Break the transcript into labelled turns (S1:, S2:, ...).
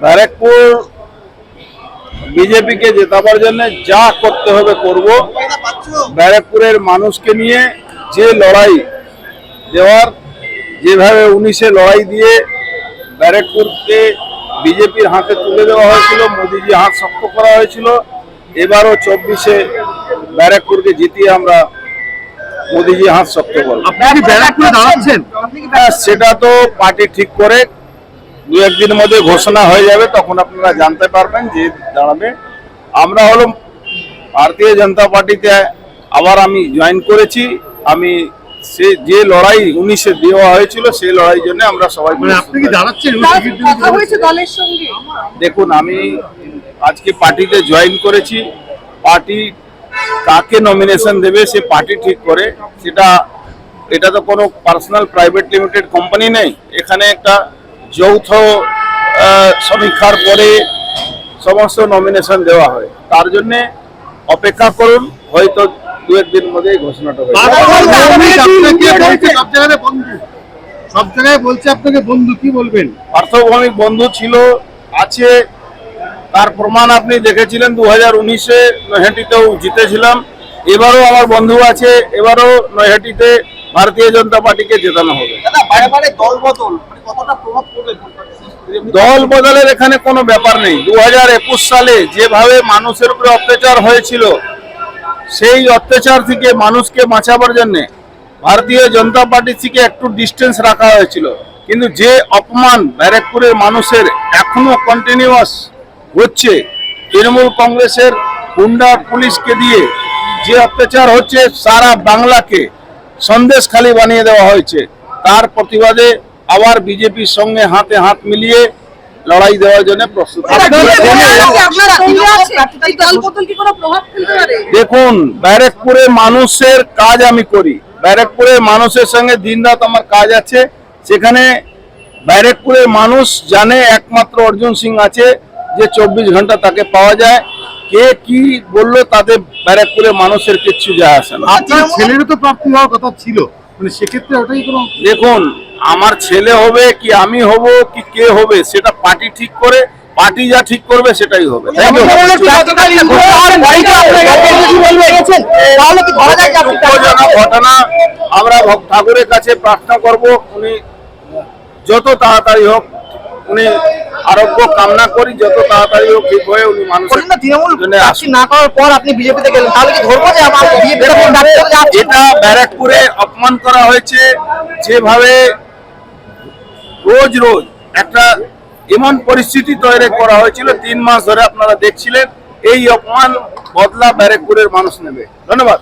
S1: ব্যারাকপুর বিজেপিকে জেতাবার জন্য যা করতে হবে করব। ব্যারাকপুরের মানুষকে নিয়ে যে লড়াই দেওয়ার যেভাবে উনিশে লড়াই দিয়ে ব্যারাকপুরকে বিজেপির হাতে তুলে দেওয়া হয়েছিল মোদিজি হাত শক্ত করা হয়েছিল এবারও চব্বিশে ব্যারাকপুরকে জিতিয়ে আমরা মোদিজি হাত শক্ত করব। হ্যাঁ, সেটা তো পার্টি ঠিক করে দু একদিনের মধ্যে ঘোষণা হয়ে যাবে তখন আপনারা জানতে পারবেন যে দাঁড়াবে। আমরা হলো ভারতীয় জনতা পার্টিতে আবার আমি জয়েন করেছি। আমি সে যে লড়াই উনিশে দেওয়া হয়েছিল সেই লড়াই জন্য আমরা সবাই
S2: মানে
S1: দেখুন আমি আজকে পার্টিতে জয়েন করেছি। পার্টি কাকে নমিনেশন দেবে সে পার্টি ঠিক করে। সেটা এটা তো কোনো পার্সোনাল প্রাইভেট লিমিটেড কোম্পানি নেই। এখানে একটা যৌথ সমীক্ষার পরে সমস্ত নমিনেশন দেওয়া হয়। তার জন্য অপেক্ষা করুন হয়তো দু একদিন মধ্যেই ঘোষণাটা
S2: সব জায়গায় বলছে আপনাকে বন্ধু কি বলবেন?
S1: পার্থভৌমিক বন্ধু ছিল আছে। তার প্রমাণ আপনি দেখেছিলেন দু হাজার উনিশে নৈহাটিতেও জিতেছিলাম। এবারও আমার বন্ধু আছে এবারও নৈহাটিতে ভারতীয় জনতা পার্টিকে জেতানো হবে।
S3: দাদা বারে বারে দল বদল মানে কতটা
S1: দল বদলের এখানে কোনো ব্যাপার নেই। দু হাজার একুশ সালে যেভাবে মানুষের উপরে অত্যাচার হয়েছিল, সেই অত্যাচার থেকে মানুষকে বাঁচাবার জন্য ভারতীয় জনতা পার্টি থেকে একটু ডিস্টেন্স রাখা হয়েছিল। কিন্তু যে অপমান ব্যারাকপুরের মানুষের এখনও কন্টিনিউয়াস হচ্ছে, তৃণমূল কংগ্রেসের গুন্ডা পুলিশকে দিয়ে যে অত্যাচার হচ্ছে, সারা বাংলাকে সন্দেশ খালি বানিয়ে দেওয়া হয়েছে। তার প্রতিবাদে আবার বিজেপির সঙ্গে হাতে হাত মিলিয়ে লড়াই দেওয়ার জন্য প্রস্তুত। দেখুন ব্যারাকপুরে মানুষের কাজ আমি করি। ব্যারাকপুরের মানুষের সঙ্গে দিনরাত আমার কাজ আছে। সেখানে ব্যারাকপুরের মানুষ জানে একমাত্র অর্জুন সিং আছে যে চব্বিশ ঘণ্টা তাকে পাওয়া যায়। কে কি বলল তাতে ব্যারাকপুরের মানুষের কিচ্ছু যায় আসে না।
S2: আপনার ছেলেরও তো প্রাপ্তি হওয়ার কথা ছিল। মানে সেক্ষেত্রে ওটাই কোনো
S1: দেখুন আমার ছেলে হবে কি আমি হব কি কে হবে সেটা পার্টি ঠিক করে পার্টি যা ঠিক করবে সেটাই হবে। ঘটনা আমরা ভক্ত ঠাকুরের কাছে প্রার্থনা করব উনি যত তাড়াতাড়ি হোক উনি আরোগ্য কামনা করি যত তাড়াতাড়ি হোক ঠিক হয়ে উনি
S3: বললেন না তৃণমূল
S1: আসুন।
S3: না করার পর আপনি বিজেপিতে গেলেন তাহলে কি ধরবো যে আমার বিজেপি
S1: এটা ব্যারাকপুরে অপমান করা হয়েছে যেভাবে রোজ রোজ একটা এমন পরিস্থিতি তৈরি করা হয়েছিল, তিন মাস ধরে আপনারা দেখছিলেন, এই অপমান বদলা ব্যারেকপুরের মানুষ নেবে। ধন্যবাদ।